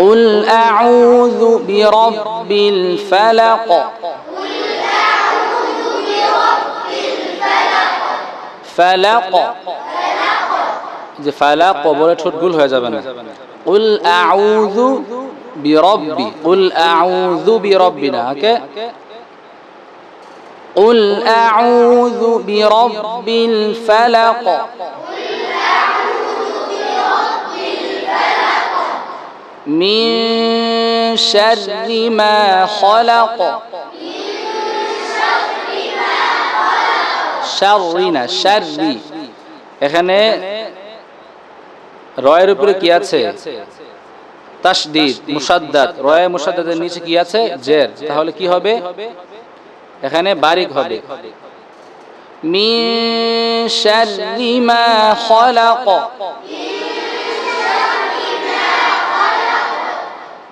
قل أعوذ برب الفلق فلق যে ফালাক বলে ঠোঁট গুল হয়ে যাবে না কুল আউযু বিরব্বি কুল আউযু বিরব্বিনা ওকে قل أعوذ برب الفلق من شر ما خلق শারিনা শারি এখানে রয়ের উপরে কি আছে তাসদিদ মুসাদ্দাদ রয়ে মুসাদ্দাদের নিচে কি আছে জের তাহলে কি হবে এখানে বারিক হবে মিন শাররি মা খলাক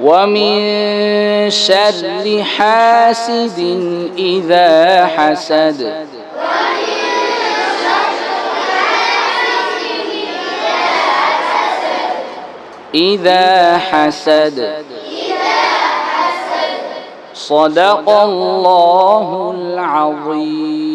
ومن شر حاسد إذا حسد. إذا حسد. صدق الله العظيم.